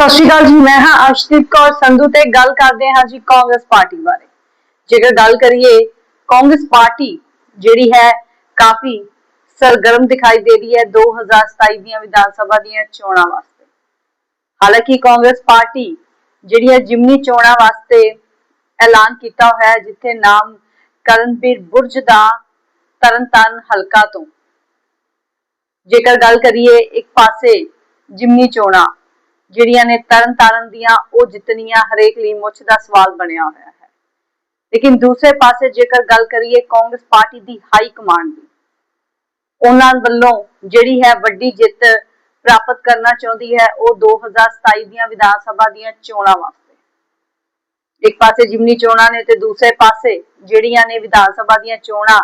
ਸਤਿ ਸ਼੍ਰੀ ਅਕਾਲ ਜੀ, ਮੈਂ ਹਾਂ ਅਰਸ਼ਦੀਪ ਕੌਰ ਸੰਧੂ ਤੇ ਗੱਲ ਕਰਦੇ ਹਾਂ ਜੀ ਕਾਂਗਰਸ ਪਾਰਟੀ ਬਾਰੇ। ਜੇਕਰ ਗੱਲ ਕਰੀਏ, ਕਾਂਗਰਸ ਪਾਰਟੀ ਜਿਹੜੀ ਹੈ ਕਾਫੀ ਸਰਗਰਮ ਦਿਖਾਈ ਦੇ ਰਹੀ ਹੈ 2027 ਦੀਆਂ ਵਿਧਾਨ ਸਭਾ ਦੀਆਂ ਚੋਣਾਂ ਵਾਸਤੇ। ਹਾਲਾਂਕਿ ਕਾਂਗਰਸ ਪਾਰਟੀ ਜਿਹੜੀਆਂ ਜਿਮਨੀ ਚੋਣਾਂ ਵਾਸਤੇ ਐਲਾਨ ਕੀਤਾ ਹੋਇਆ ਹੈ, ਜਿੱਥੇ ਨਾਮ ਕਰਨਵੀਰ ਬੁਰਜ ਦਾ ਤਰਨਤਾਰਨ ਹਲਕਾ ਤੋਂ। ਜੇਕਰ ਗੱਲ ਕਰੀਏ, ਇੱਕ ਪਾਸੇ ਜਿਮਨੀ ਚੋਣਾਂ ਜਿਹੜੀਆਂ ਨੇ ਤਰਨ ਤਾਰਨ ਦੀਆਂ ਉਹ ਜਿੱਤਨੀਆਂ ਹਰੇਕ ਲਈ ਮੁੱਛ ਦਾ ਸਵਾਲ ਬਣਿਆ ਹੋਇਆ ਹੈ। ਲੇਕਿਨ ਦੂਸਰੇ ਪਾਸੇ ਜੇਕਰ ਗੱਲ ਕਰੀਏ ਕਾਂਗਰਸ ਪਾਰਟੀ ਦੀ ਹਾਈ ਕਮਾਂਡ ਦੀ, ਉਹਨਾਂ ਵੱਲੋਂ ਜਿਹੜੀ ਹੈ ਵੱਡੀ ਜਿੱਤ ਪ੍ਰਾਪਤ ਕਰਨਾ ਚਾਹੁੰਦੀ ਹੈ ਉਹ 2027 ਦੀਆਂ ਵਿਧਾਨ ਸਭਾ ਦੀਆਂ ਚੋਣਾਂ ਵਾਸਤੇ। ਇੱਕ ਪਾਸੇ ਜਿਮਨੀ ਚੋਣਾਂ ਨੇ ਤੇ ਦੂਸਰੇ ਪਾਸੇ ਜਿਹੜੀਆਂ ਨੇ ਵਿਧਾਨ ਸਭਾ ਦੀਆਂ ਚੋਣਾਂ,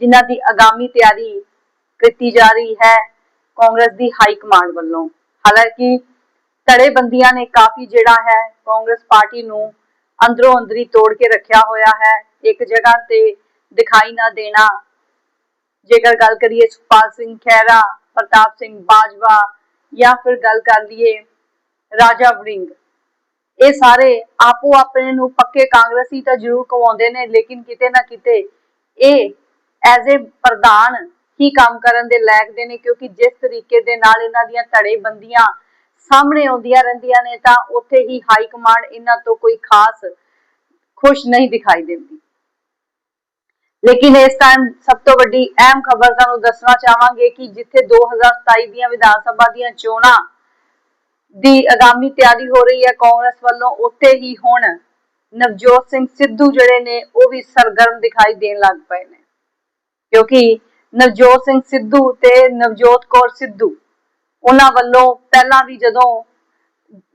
ਜਿਨ੍ਹਾਂ ਦੀ ਆਗਾਮੀ ਤਿਆਰੀ ਕੀਤੀ ਜਾ ਰਹੀ ਹੈ ਕਾਂਗਰਸ ਦੀ ਹਾਈ ਕਮਾਂਡ ਵੱਲੋਂ। ਹਾਲਾਂਕਿ ਧੜੇਬੰਦੀਆਂ ਨੇ ਕਾਫੀ ਜਿਹੜਾ ਹੈ ਕਾਂਗਰਸ ਪਾਰਟੀ ਨੂੰ ਅੰਦਰੋਂ ਅੰਦਰੀ ਤੋੜ ਕੇ ਰੱਖਿਆ ਹੋਇਆ ਹੈ। ਇੱਕ ਜਗ੍ਹਾ ਤੇ ਦਿਖਾਈ ਨਾ ਦੇਣਾ। ਜੇਕਰ ਗੱਲ ਕਰੀਏ ਸੁਖਪਾਲ ਸਿੰਘ ਖਹਿਰਾ, ਪ੍ਰਤਾਪ ਸਿੰਘ ਬਾਜਵਾ ਜਾਂ ਫਿਰ ਗੱਲ ਕਰ ਲਈਏ ਰਾਜਾ ਵਰਿੰਗ ਇਹ ਸਾਰੇ ਆਪੋ ਆਪਣੇ ਨੂੰ ਪੱਕੇ ਕਾਂਗਰਸੀ ਤਾਂ ਜ਼ਰੂਰ ਕਵਾਉਂਦੇ ਨੇ, ਲੇਕਿਨ ਕਿਤੇ ਨਾ ਕਿਤੇ ਇਹ ਐਜ਼ ਅ ਪ੍ਰਧਾਨ ਹੀ ਕੰਮ ਕਰਨ ਦੇ ਲਾਇਕ ਦੇ ਨੇ, ਕਿਉਂਕਿ ਜਿਸ ਤਰੀਕੇ ਦੇ ਨਾਲ ਇਹਨਾਂ ਦੀਆਂ ਧੜੇਬੰਦੀਆਂ ਸਾਹਮਣੇ ਆਉਂਦੀਆਂ ਰਹਿੰਦੀਆਂ ਨੇ ਤਾਂ ਉੱਥੇ ਹੀ ਹਾਈ ਕਮਾਂਡ ਇਹਨਾਂ ਤੋਂ ਕੋਈ ਖਾਸ ਖੁਸ਼ ਨਹੀਂ ਦਿਖਾਈ ਦਿੰਦੀ। ਲੇਕਿਨ ਇਸ ਟਾਈਮ ਸਭ ਤੋਂ ਵੱਡੀ ਅਹਿਮ ਖਬਰ ਤੁਹਾਨੂੰ ਦੱਸਣਾ ਚਾਹਾਂਗੇ ਕਿ ਜਿੱਥੇ 2027 ਦੀਆਂ ਵਿਧਾਨ ਸਭਾ ਦੀਆਂ ਚੋਣਾਂ ਦੀ ਆਗਾਮੀ ਤਿਆਰੀ ਹੋ ਰਹੀ ਹੈ, ਕਾਂਗਰਸ ਵੱਲੋਂ ਉੱਥੇ ਹੀ ਹੁਣ ਨਵਜੋਤ ਸਿੰਘ ਸਿੱਧੂ ਜਿਹੜੇ ਨੇ ਉਹ ਵੀ ਸਰਗਰਮ ਦਿਖਾਈ ਦੇਣ ਲੱਗ ਪਏ ਨੇ। ਕਿਉਂਕਿ ਨਵਜੋਤ ਸਿੰਘ ਸਿੱਧੂ ਤੇ ਨਵਜੋਤ ਕੌਰ ਸਿੱਧੂ ਉਹਨਾਂ ਵੱਲੋਂ ਪਹਿਲਾਂ ਵੀ ਜਦੋਂ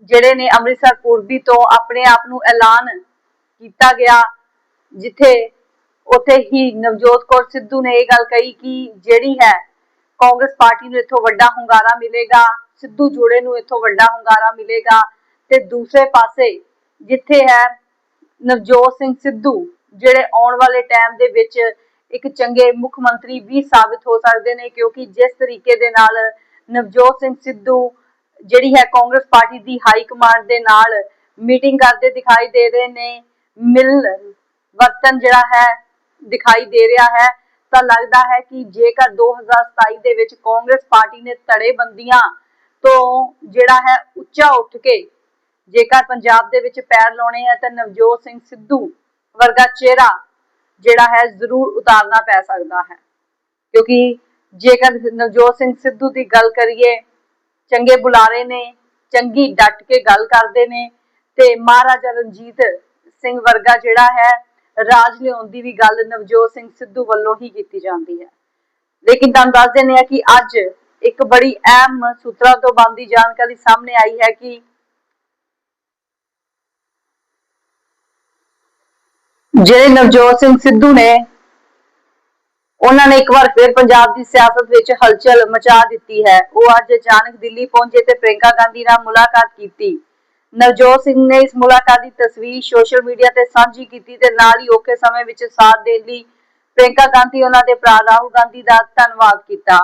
ਜਿਹੜੇ ਨੇ ਅੰਮ੍ਰਿਤਸਰ ਪੂਰਬੀ ਤੋਂ ਆਪਣੇ ਆਪ ਨੂੰ ਐਲਾਨ ਕੀਤਾ ਗਿਆ, ਜਿੱਥੇ ਉੱਥੇ ਹੀ ਨਵਜੋਤ ਕੌਰ ਸਿੱਧੂ ਨੇ ਇਹ ਗੱਲ ਕਹੀ ਕਿ ਜਿਹੜੀ ਹੈ ਕਾਂਗਰਸ ਪਾਰਟੀ ਨੂੰ ਇੱਥੋਂ ਵੱਡਾ ਹੁੰਗਾਰਾ ਮਿਲੇਗਾ, ਸਿੱਧੂ ਜੋੜੇ ਨੂੰ ਇੱਥੋਂ ਵੱਡਾ ਹੁੰਗਾਰਾ ਮਿਲੇਗਾ ਤੇ ਦੂਸਰੇ ਪਾਸੇ ਜਿੱਥੇ ਹੈ ਨਵਜੋਤ ਸਿੰਘ ਸਿੱਧੂ, ਜਿਹੜੇ ਆਉਣ ਵਾਲੇ ਟਾਈਮ ਦੇ ਵਿੱਚ ਇੱਕ ਚੰਗੇ ਮੁੱਖ ਮੰਤਰੀ ਵੀ ਸਾਬਿਤ ਹੋ ਸਕਦੇ ਨੇ ਕਿਉਂਕਿ ਜਿਸ ਤਰੀਕੇ ਦੇ ਨਾਲ ਨਵਜੋਤ ਸਿੰਘ ਸਿੱਧੂ, ਜਿਹੜੀ ਹੈ ਕਾਂਗਰਸ ਪਾਰਟੀ ਦੀ ਹਾਈ ਕਮਾਂਡ ਦੇ ਨਾਲ ਮੀਟਿੰਗ ਕਰਦੇ ਦਿਖਾਈ ਦੇ ਰਹੇ ਨੇ। ਮਿਲ ਵਰਤਨ ਜਿਹੜਾ ਹੈ, ਦਿਖਾਈ ਦੇ ਰਿਹਾ ਹੈ। ਤਾਂ ਲੱਗਦਾ ਹੈ ਕਿ ਜੇਕਰ 2027 ਦੇ ਵਿੱਚ ਕਾਂਗਰਸ ਪਾਰਟੀ ਨੇ ਧੜੇਬੰਦੀਆਂ ਤੋਂ ਜਿਹੜਾ ਹੈ ਉੱਚਾ ਉੱਠ ਕੇ ਜੇਕਰ ਪੰਜਾਬ ਦੇ ਵਿੱਚ ਪੈਰ ਲਾਉਣੇ ਆ, ਤਾਂ ਨਵਜੋਤ ਸਿੰਘ ਸਿੱਧੂ ਵਰਗਾ ਚਿਹਰਾ ਜਿਹੜਾ ਹੈ ਜ਼ਰੂਰ ਉਤਾਰਨਾ ਪੈ ਸਕਦਾ ਹੈ। ਕਿਉਂਕਿ ਜੇਕਰ ਨਵਜੋਤ ਸਿੰਘ ਸਿੱਧੂ ਦੀ ਗੱਲ ਕਰੀਏ, ਚੰਗੇ ਬੁਲਾਰੇ ਨੇ, ਚੰਗੀ ਡਟ ਕੇ ਗੱਲ ਕਰਦੇ ਨੇ ਤੇ ਮਹਾਰਾਜਾ ਰਣਜੀਤ ਸਿੰਘ ਵਰਗਾ ਜਿਹੜਾ ਹੈ, ਰਾਜ ਲਿਆਉਣ ਦੀ ਵੀ ਗੱਲ ਨਵਜੋਤ ਸਿੰਘ ਸਿੱਧੂ ਵੱਲੋਂ ਹੀ ਕੀਤੀ ਜਾਂਦੀ ਹੈ। ਲੇਕਿਨ ਤੁਹਾਨੂੰ ਦੱਸ ਦਿੰਦੇ ਆ ਕਿ ਅੱਜ ਇੱਕ ਬੜੀ ਅਹਿਮ ਸੂਤਰਾਂ ਤੋਂ ਬੰਦੀ ਜਾਣਕਾਰੀ ਸਾਹਮਣੇ ਆਈ ਹੈ ਕਿ ਜਿਹੜੇ ਨਵਜੋਤ ਸਿੰਘ ਸਿੱਧੂ ਨੇ ਉਹਨਾਂ ਨੇ ਇੱਕ ਵਾਰ ਫਿਰ ਪੰਜਾਬ ਦੀ ਸਿਆਸਤ ਵਿੱਚ ਹਲਚਲ ਮਚਾ ਦਿੱਤੀ ਹੈ। ਉਹ ਅੱਜ ਅਚਾਨਕ ਦਿੱਲੀ ਪਹੁੰਚੇ ਤੇ ਪ੍ਰਿੰਕਾ ਗਾਂਧੀ ਨਾਲ ਮੁਲਾਕਾਤ ਕੀਤੀ। ਨਵਜੋਤ ਸਿੰਘ ਨੇ ਇਸ ਮੁਲਾਕਾਤ ਦੀ ਤਸਵੀਰ ਸੋਸ਼ਲ ਮੀਡੀਆ ਤੇ ਸਾਂਝੀ ਕੀਤੀ ਤੇ ਨਾਲ ਹੀ ਔਖੇ ਸਮੇਂ ਵਿੱਚ ਸਾਥ ਦੇਣ ਲਈ ਪ੍ਰਿੰਕਾ ਗਾਂਧੀ ਉਹਨਾਂ ਦੇ ਭਰਾ ਰਾਹੁਲ ਗਾਂਧੀ ਦਾ ਧੰਨਵਾਦ ਕੀਤਾ।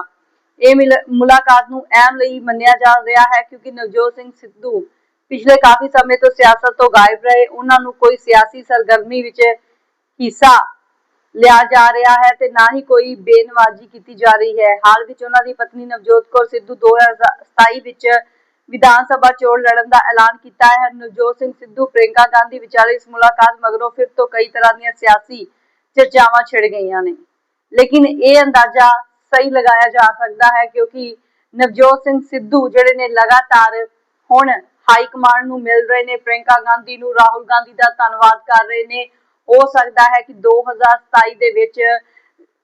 ਇਹ ਮੁਲਾਕਾਤ ਨੂੰ ਅਹਿਮ ਲਈ ਮੰਨਿਆ ਜਾ ਰਿਹਾ ਹੈ ਕਿਉਂਕਿ ਨਵਜੋਤ ਸਿੰਘ ਸਿੱਧੂ ਪਿਛਲੇ ਕਾਫੀ ਸਮੇਂ ਤੋਂ ਸਿਆਸਤ ਤੋਂ ਗਾਇਬ ਰਹੇ। ਉਹਨਾਂ ਨੂੰ ਕੋਈ ਸਿਆਸੀ ਸਰਗਰਮੀ ਵਿੱਚ ਹਿੱਸਾ ਲਿਆ ਜਾ ਰਿਹਾ ਹੈ ਤੇ ਨਾ ਹੀ ਕੋਈ ਬੇਨਵਾਜੀ ਕੀਤੀ ਜਾ ਰਹੀ ਹੈ। ਹਾਲ ਵਿੱਚ ਉਹਨਾਂ ਦੀ ਪਤਨੀ ਨਵਜੋਤ ਕੌਰ ਸਿੱਧੂ 2027 ਵਿੱਚ ਵਿਧਾਨ ਸਭਾ ਚੋਣ ਲੜਨ ਦਾ ਐਲਾਨ ਕੀਤਾ ਹੈ। ਨਵਜੋਤ ਸਿੰਘ ਸਿੱਧੂ ਪ੍ਰਿੰਕਾ ਗਾਂਧੀ ਵਿਚਾਲੇ ਇਸ ਮੁਲਾਕਾਤ ਮਗਰੋਂ ਫਿਰ ਤੋਂ ਕਈ ਤਰ੍ਹਾਂ ਦੀਆਂ ਸਿਆਸੀ ਚਰਚਾਵਾਂ ਛਿੜ ਗਈਆਂ ਨੇ। ਲੇਕਿਨ ਇਹ ਅੰਦਾਜ਼ਾ ਸਹੀ ਲਗਾਇਆ ਜਾ ਸਕਦਾ ਹੈ ਕਿਉਂਕਿ ਨਵਜੋਤ ਸਿੰਘ ਸਿੱਧੂ ਜਿਹੜੇ ਨੇ ਲਗਾਤਾਰ ਹੁਣ ਹਾਈ ਕਮਾਂਡ ਨੂੰ ਮਿਲ ਰਹੇ ਨੇ। ਪ੍ਰਿੰਕਾ ਗਾਂਧੀ ਨੂੰ ਰਾਹੁਲ ਗਾਂਧੀ ਦਾ ਧੰਨਵਾਦ ਕਰ ਰਹੇ ਨੇ। ਹੋ ਸਕਦਾ ਹੈ ਕਿ 2027 ਦੇ ਵਿੱਚ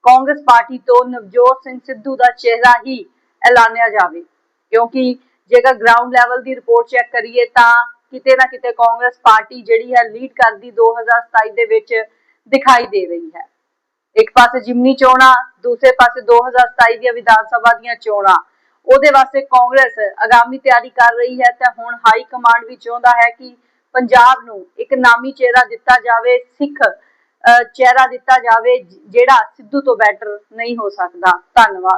ਕਾਂਗਰਸ ਪਾਰਟੀ ਤੋਂ ਨਵਜੋਤ ਸਿੰਘ ਸਿੱਧੂ ਦਾ ਚਿਹਰਾ ਹੀ ਐਲਾਨਿਆ ਜਾਵੇ। ਕਿਉਂਕਿ ਜੇਕਰ ਗਰਾਊਂਡ ਲੈਵਲ ਦੀ ਰਿਪੋਰਟ ਚੈੱਕ ਕਰੀਏ ਤਾਂ ਕਿਤੇ ਨਾ ਕਿਤੇ ਕਾਂਗਰਸ ਪਾਰਟੀ ਜਿਹੜੀ ਹੈ ਲੀਡ ਕਰਦੀ 2027 ਦੇ ਵਿੱਚ ਦਿਖਾਈ ਦੇ ਰਹੀ ਹੈ। ਇੱਕ ਪਾਸੇ ਜਿਮਨੀ ਚੋਣਾਂ, ਦੂਸਰੇ ਪਾਸੇ 2027 ਦੀਆਂ ਵਿਧਾਨ ਸਭਾ ਦੀਆਂ ਚੋਣਾਂ। ਉਹਦੇ ਵਾਸਤੇ ਕਾਂਗਰਸ ਆਗਾਮੀ ਤਿਆਰੀ ਕਰ ਰਹੀ ਹੈ ਤੇ ਹੁਣ ਹਾਈ ਕਮਾਂਡ ਵੀ ਚਾਹੁੰਦਾ ਹੈ ਕਿ ਪੰਜਾਬ ਨੂੰ ਇੱਕ ਨਾਮੀ ਚਿਹਰਾ ਦਿੱਤਾ ਜਾਵੇ, ਸਿੱਖ ਚਿਹਰਾ ਦਿੱਤਾ ਜਾਵੇ ਜਿਹੜਾ ਸਿੱਧੂ ਤੋਂ ਬੈਟਰ ਨਹੀਂ ਹੋ ਸਕਦਾ। ਧੰਨਵਾਦ।